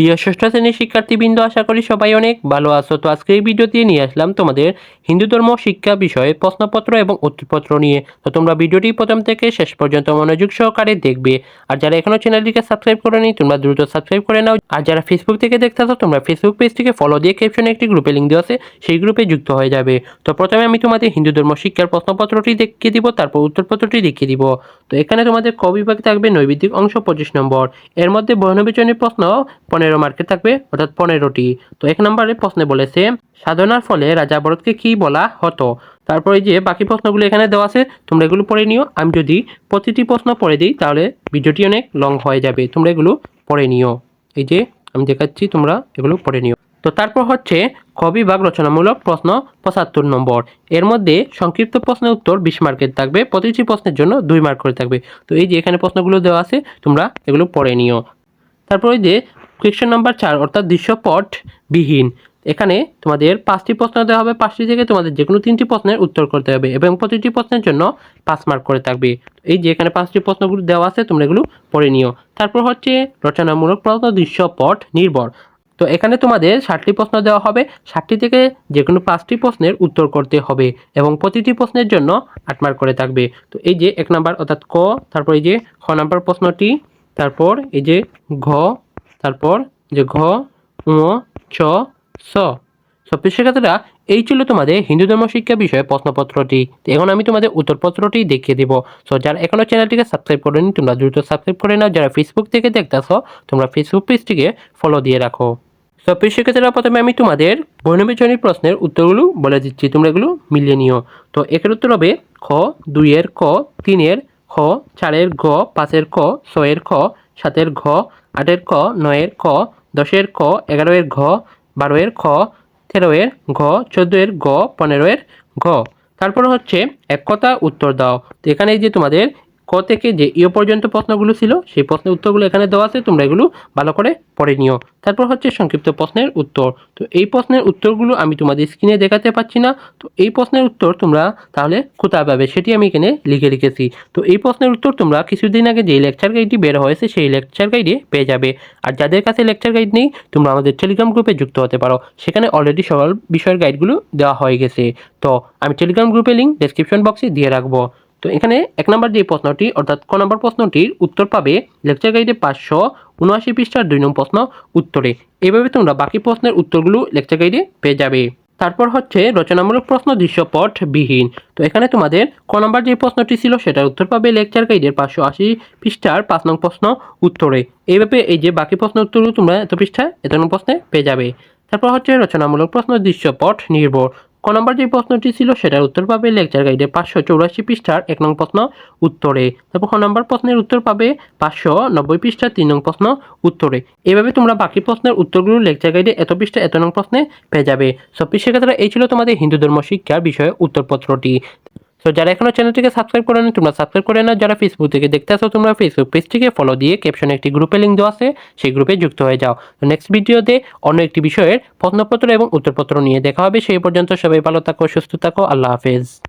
প্রিয় ষষ্ঠ শ্রেণির শিক্ষার্থীবৃন্দ, আশা করি সবাই অনেক ভালো আছো। তো আজকে এই ভিডিওতে নিয়ে আসলাম তোমাদের হিন্দু ধর্ম শিক্ষা বিষয়ে প্রশ্নপত্র এবং উত্তরপত্র নিয়ে। তো তোমরা ভিডিওটি প্রথম থেকে শেষ পর্যন্ত মনোযোগ সহকারে দেখবে। আর যারা এখনও চ্যানেলটিকে সাবস্ক্রাইব করে নি তোমরা দ্রুত সাবস্ক্রাইব করে নাও। আর যারা ফেসবুক থেকে দেখতে আসো, তোমরা ফেসবুক পেজটিকে ফলো দিয়ে ক্যাপশনে একটি গ্রুপে লিঙ্ক দেওয়া আছে, সেই গ্রুপে যুক্ত হয়ে যাবে। তো প্রথমে আমি তোমাদের হিন্দু ধর্ম শিক্ষার প্রশ্নপত্রটি দেখিয়ে দিব, তারপর উত্তরপত্রটি দেখিয়ে দিব। তো এখানে তোমাদের ক বিভাগে থাকবে নৈবিদ্যিক অংশ পঁচিশ নম্বর। এর মধ্যে বর্ণবিচরণী প্রশ্ন পনেরো মার্কের থাকবে, অর্থাৎ পনেরোটি। তো এক নম্বরে প্রশ্নে বলেছে, সাধনার ফলে রাজা ভরতকে কি বলা হতো? তারপরে যে বাকি প্রশ্নগুলো এখানে দেওয়া আছে, তোমরা এগুলো পড়ে নিও। আমি যদি প্রতিটি প্রশ্ন পড়ে দিই, তাহলে ভিডিওটি অনেক লং হয়ে যাবে। তোমরা এগুলো পড়ে নিও। এই যে আমি দেখাচ্ছি, তোমরা এগুলো পড়ে নিও। তো তারপর হচ্ছে খ বিভাগ রচনামূলক প্রশ্ন পঁচাত্তর নম্বর। এর মধ্যে সংক্ষিপ্ত প্রশ্নের উত্তর বিশ মার্কের থাকবে, প্রতিটি প্রশ্নের জন্য দুই মার্ক করে থাকবে। তো এই যে এখানে প্রশ্নগুলো দেওয়া আছে, তোমরা এগুলো পড়ে নিও। তারপরে যে কোয়েশ্চেন নাম্বার চার, অর্থাৎ দৃশ্যপট বিহীন এখানে তোমাদের পাঁচটি প্রশ্ন দেওয়া হবে, পাঁচটি থেকে তোমাদের যে কোনো তিনটি প্রশ্নের উত্তর করতে হবে এবং প্রতিটি প্রশ্নের জন্য পাঁচ মার্ক করে থাকবে। এই যে এখানে পাঁচটি প্রশ্নগুলো দেওয়া আছে, তোমরা এগুলো পড়ে নিও। তারপর হচ্ছে রচনামূলক প্রশ্ন, দৃশ্যপট নির্ভর। তো এখানে তোমাদের ষাটটি প্রশ্ন দেওয়া হবে, ষাটটি থেকে যে কোনো পাঁচটি প্রশ্নের উত্তর করতে হবে এবং প্রতিটি প্রশ্নের জন্য আট মার্ক করে থাকবে। তো এই যে এক নাম্বার, অর্থাৎ ক, তারপর এই যে খ নাম্বার প্রশ্নটি, তারপর এই যে ঘ তারপর যে ঘ উ চ স। সবচেয়ে শিক্ষার্থীরা এই ছিল তোমাদের হিন্দু ধর্ম শিক্ষা বিষয়ে প্রশ্নপত্রটি। এখন আমি তোমাদের উত্তরপত্রটি দেখিয়ে দিব। সো যারা এখনও চ্যানেলটিকে সাবস্ক্রাইব করেনি, তোমরা দ্রুত সাবস্ক্রাইব করে নাও। যারা ফেসবুক থেকে দেখতেছো, তোমরা ফেসবুক পেজটিকে ফলো দিয়ে রাখো। সো শিক্ষার্থীরা প্রথমে আমি তোমাদের বর্ণবিচরণী প্রশ্নের উত্তরগুলো বলে দিচ্ছি। তোমরা এগুলো মিলিয়ে নিও। তো একের উত্তর হবে খ, দুইয়ের ক, তিনের খ, চারের গ, পাঁচের ক, ছয়ের খ সাতের ঘ, আটের ক, নয়ের ক, দশের ক, এগারোয়ের ঘ, বারোয়ের খ, তেরোয়ের ঘ, চোদ্দোয়ের গ, পনেরোয়ের ঘ। তারপর হচ্ছে এক কথা উত্তর দাও। তো এখানে যে তোমাদের ক থেকে যে ইয় পর্যন্ত প্রশ্নগুলো ছিল, সেই প্রশ্নের উত্তরগুলো এখানে দেওয়া আছে, তোমরা এগুলো ভালো করে পড়ে নিও। তারপর হচ্ছে সংক্ষিপ্ত প্রশ্নের উত্তর। তো এই প্রশ্নের উত্তরগুলো আমি তোমাদের স্ক্রিনে দেখাতে পাচ্ছি না। তো এই প্রশ্নের উত্তর তোমরা তাহলে কোথায় পাবে সেটি আমি এখানে লিখে রেখেছি। তো এই প্রশ্নের উত্তর তোমরা কিছুদিন আগে যে লেকচার গাইডটি বের হয়েছে, সেই লেকচার গাইডে পেয়ে যাবে। আর যাদের কাছে লেকচার গাইড নেই, তোমরা আমাদের টেলিগ্রাম গ্রুপে যুক্ত হতে পারো। সেখানে অলরেডি সকল বিষয়ের গাইডগুলো দেওয়া হয়ে গেছে। তো আমি টেলিগ্রাম গ্রুপে লিঙ্ক ডেসক্রিপশন বক্সে দিয়ে রাখব। তো এখানে এক নম্বর যে প্রশ্নটি, অর্থাৎ ক নম্বর প্রশ্নটির উত্তর পাবে লেকচার গাইডে পাঁচশো উনআশি পৃষ্ঠার দুই নম্বর প্রশ্ন উত্তরে। এইভাবে তোমরা বাকি প্রশ্নের উত্তরগুলো লেকচার গাইডে পেয়ে যাবে। তারপর হচ্ছে রচনামূলক প্রশ্ন দৃশ্যপট বিহীন তো এখানে তোমাদের ক নম্বর যে প্রশ্নটি ছিল সেটার উত্তর পাবে লেকচার গাইডের পাঁচশো আশি পৃষ্ঠার পাঁচ নং প্রশ্ন উত্তরে। এইভাবে এই যে বাকি প্রশ্ন উত্তরগুলো তোমরা এত পৃষ্ঠায় এত নং প্রশ্নে পেয়ে যাবে। তারপর হচ্ছে রচনামূলক প্রশ্ন দৃশ্যপট নির্ভর ক নম্বর যে প্রশ্নটি ছিল সেটার উত্তর পাবে লেকচার গাইডে পাঁচশো চৌরাশি পৃষ্ঠার এক নং প্রশ্ন উত্তরে। তারপর খ নম্বর প্রশ্নের উত্তর পাবে পাঁচশো নব্বই পৃষ্ঠার তিন নং প্রশ্ন উত্তরে। এভাবে তোমরা বাকি প্রশ্নের উত্তরগুলো লেকচার গাইডে এত পৃষ্ঠা এত নং প্রশ্নে পেয়ে যাবে। সব শিক্ষার্থীরা এই ছিল তোমাদের হিন্দু ধর্ম শিক্ষার বিষয়ে উত্তরপত্রটি। তো যারা এখনও চ্যানেলটিকে সাবস্ক্রাইব করে না তোমরা সাবস্ক্রাইব করে নাও। যারা ফেসবুক থেকে দেখতে আসো, তোমরা ফেসবুক পেজটিকে ফলো দিয়ে ক্যাপশনে একটি গ্রুপে লিঙ্ক দেওয়া আছে, সেই গ্রুপে যুক্ত হয়ে যাও। তো নেক্সট ভিডিওতে অন্য একটি বিষয়ের প্রশ্নপত্র এবং উত্তরপত্র নিয়ে দেখা হবে। সেই পর্যন্ত সবাই ভালো থাকো, সুস্থ থাকো। আল্লাহ হাফেজ।